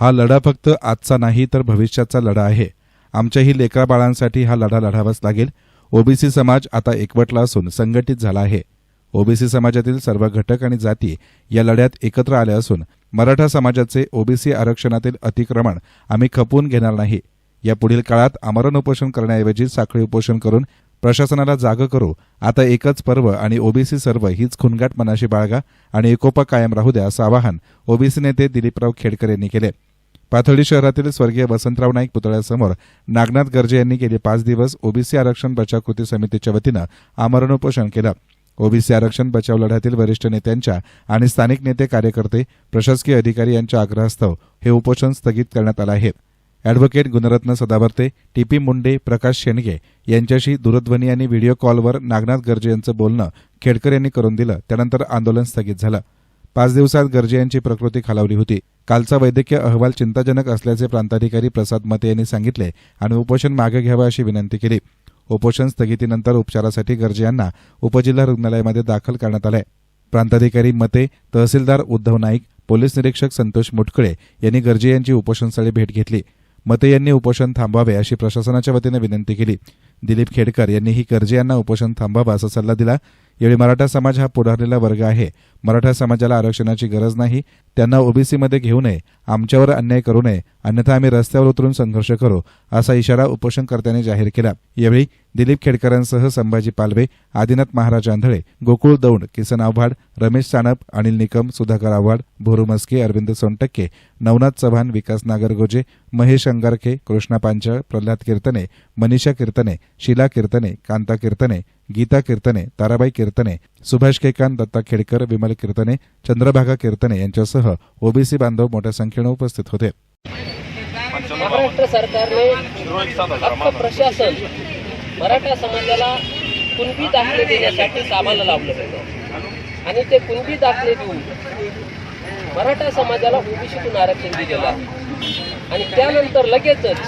हा लढा फक्त आजचा नाही तर भविष्याचा लढा आहे. आमच्याही लेकरा बाळांसाठी हा लढा लढावाच लागेल. ओबीसी समाज आता एकवटला असून संघटित झाला आहे. ओबीसी समाजातील सर्व घटक आणि जाती या लढ्यात एकत्र आल्या असून मराठा समाजाचे ओबीसी आरक्षणातील अतिक्रमण आम्ही खपवून घेणार नाही. या पुढील काळात आमरण उपोषण करण्याऐवजी साखळी उपोषण करून प्रशासनाला जाग करू. आता एकच पर्व आणि ओबीसी सर्व हीच खुनगाट मनाशी बाळगा आणि एकोपा कायम राहू द्या असं आवाहन ओबीसी नेते दिलीपराव खेडकर यांनी केले. पाथर्डी शहरातील स्वर्गीय वसंतराव नाईक पुतळ्यासमोर नागनाथ गर्जे यांनी गेले पाच दिवस ओबीसी आरक्षण बचाव कृती समितीच्या वतीनं आमरण उपोषण केलं. ओबीसी आरक्षण बचाव लढ्यातील वरिष्ठ नेत्यांच्या आणि स्थानिक नेते कार्यकर्ते प्रशासकीय अधिकारी यांच्या आग्रहास्तव हे उपोषण स्थगित करण्यात आलं आहे. अॅडव्होकेट गुणरत्न सदावर्ते टीपी मुंडे प्रकाश शेंडगे यांच्याशी दूरध्वनी आणि व्हिडिओ कॉलवर नागनाथ गर्जे यांचं बोलणं खेडकर यांनी करून दिलं त्यानंतर आंदोलन स्थगित झालं. पाच दिवसात गर्जे यांची प्रकृती खालावली होती. कालचा वैद्यकीय अहवाल चिंताजनक असल्याचे प्रांताधिकारी प्रसाद मते यांनी सांगितले आणि उपोषण मागे घ्यावं अशी विनंती केली. उपोषण स्थगितीनंतर उपचारासाठी गर्जे यांना उपजिल्हा रुग्णालयामध्ये दाखल करण्यात आलंय. प्रांताधिकारी मते तहसीलदार उद्धव नाईक पोलीस निरीक्षक संतोष मुटकळे यांनी गर्जे यांची उपोषणस्थळी भेट घेतली. मते यांनी उपोषण थांबवावे अशी प्रशासनाच्या वतीनं विनंती केली. दिलीप खेडकर यांनीही कर्जे यांना उपोषण थांबावं असा सल्ला दिला. यावेळी मराठा समाज हा पुढारलेला वर्ग आहे. मराठा समाजाला आरक्षणाची गरज नाही. त्यांना ओबीसीमध्ये घेऊ नये आमच्यावर अन्याय करू नये अन्यथा आम्ही रस्त्यावर उतरून संघर्ष करू असा इशारा उपोषणकर्त्यांनी जाहीर केला. यावेळी दिलीप खेडकरांसह संभाजी पालवे आदिनाथ महाराज आंधळे गोकुळ दौंड किसन आव्हाड रमेश सानप अनिल निकम सुधाकर आव्हाड भोरू मस्के अरविंद सोनटक्के नवनाथ चव्हाण विकास नागरगोजे महेश अंगारखे कृष्णा पांचाळ प्रल्हाद कीर्तने मनीषा कीर्तने शिला कीर्तने कांता कीर्तने गीता कीर्तने ताराबाई कीर्तने सुभाष केकान दत्ता खेडकर विमल कीर्तने चंद्रभागा कीर्तने यांच्यासह ओबीसी बांधव मोठ्या संख्येनं उपस्थित होते. महाराष्ट्र सरकारने प्रशासन मराठा समाजाला कुणबी दाखले देण्यासाठी कामाला लावलं होतं आणि ते कुणबी दाखले देऊन मराठा समाजाला ओबीसीतून आरक्षण दिलेलं आहे. आणि त्यानंतर लगेचच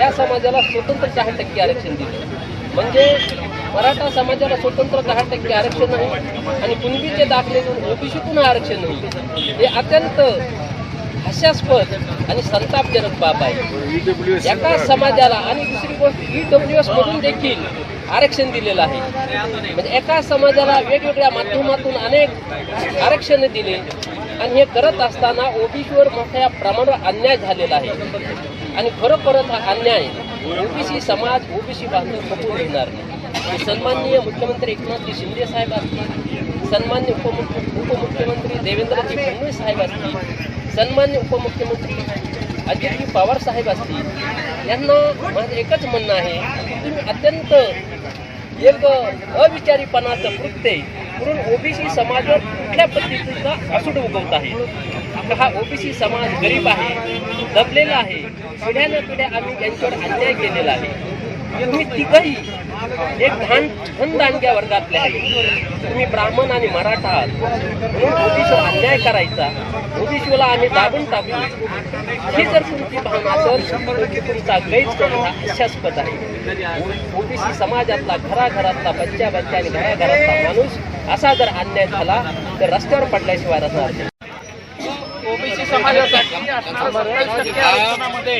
या समाजाला स्वतंत्र दहा टक्के आरक्षण दिलं. म्हणजे मराठा समाजाला स्वतंत्र दहा टक्के आरक्षण नाही. आणि कुणबीचे दाखले देऊन ओबीसीतून आरक्षण नाही हे अत्यंत हास्यास्पद आणि संतापजनक बाब आहे. एका समाजाला आणि दुसरी गोष्ट ई डब्ल्यू एस मधून देखील आरक्षण दिलेलं आहे. म्हणजे एका समाजाला वेगवेगळ्या माध्यमातून अनेक आरक्षण दिले. आणि हे करत असताना ओबीसीवर मोठ्या प्रमाणावर अन्याय झालेला आहे. आणि खरोखरच हा अन्याय ओबीसी समाज ओबीसी बांधव खपून घेणार नाही सन्माननीय मुख्यमंत्री एकनाथजी शिंदे साहेब असतील सन्मान्य उपमुख्य उपमुख्यमंत्री देवेंद्रजी फडणवीस साहेब असतील सन्मान्य उपमुख्यमंत्री अजितजी पवार साहेब असतील यांना माझं एकच म्हणणं आहे की तुम्ही अत्यंत एक अविचारीपणाचं कृत्य म्हणून ओबीसी समाजावर कुठल्या पद्धतीचा असूड उगवत आहे? हा ओबीसी समाज गरीब आहे दबलेला आहे पिढ्याने पिढ्या आम्ही त्यांच्यावर अन्याय केलेला आहे. तुम्ही तिघही एक धान धन वर्गातले आहे. तुम्ही ब्राह्मण आणि मराठा आहात. म्हणून ओबीसीवर अन्याय करायचा. ओबीसीला आम्ही दाबून टाकू ही जर तुमची भावना असेल तर तुमचा गैर करणं हा हास्यास्पद आहे. ओबीसी समाजातला घराघरातला बच्चा बच्चा आणि घराघरातला माणूस असा जर अन्याय झाला तर रस्त्यावर पडल्याशिवाय राहणार समाजासाठी असणाऱ्या सत्तावीस टक्के आरक्षणामध्ये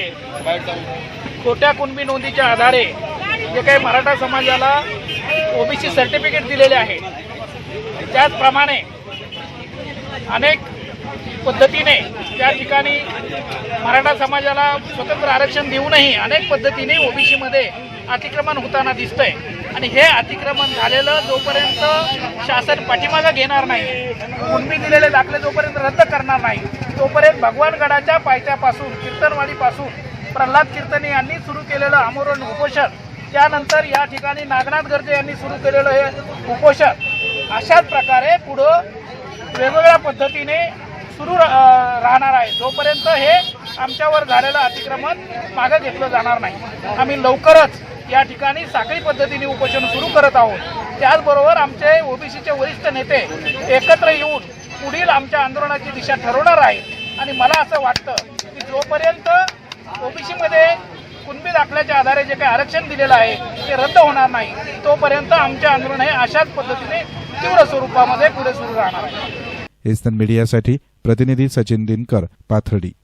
खोट्या कुणबी नोंदीच्या आधारे जे काही मराठा समाजाला ओबीसी सर्टिफिकेट दिलेले आहे त्याचप्रमाणे अनेक पद्धतीने त्या ठिकाणी मराठा समाजाला स्वतंत्र आरक्षण देऊनही अनेक पद्धतीने ओबीसीमध्ये अतिक्रमण होताना दिसतंय. आणि हे अतिक्रमण झालेलं जोपर्यंत शासन पाठीमागं घेणार नाही कुणबी दिलेले दाखले जोपर्यंत रद्द करणार नाही तोपर्यंत भगवानगडाच्या पायथ्यापासून कीर्तनवाडीपासून प्रल्हाद कीर्तने यांनी सुरू केलेलं आमरण उपोषण त्यानंतर या ठिकाणी नागनाथ गर्जे यांनी सुरू केलेलं हे उपोषण अशाच प्रकारे पुढं वेगवेगळ्या पद्धतीने सुरू रा- राहणार आहे. जोपर्यंत हे आमच्यावर झालेलं अतिक्रमण मागं घेतलं जाणार नाही. आम्ही लवकरच या ठिकाणी साखळी पद्धतीने उपोषण सुरू करत आहोत. त्याचबरोबर आमचे ओबीसीचे वरिष्ठ नेते एकत्र येऊन पुढील आमच्या आंदोलनाची दिशा ठरवणार आहे आणि मला असं वाटतं की जोपर्यंत ओबीसीमध्ये कुणबी दाखल्याच्या आधारे जे काही आरक्षण दिलेलं आहे ते रद्द होणार नाही तोपर्यंत आमचे आंदोलन हे अशाच पद्धतीने तीव्र स्वरूपामध्ये पुढे सुरू राहणार आहे. मीडियासाठी प्रतिनिधी सचिन दिनकर पाथर्डी.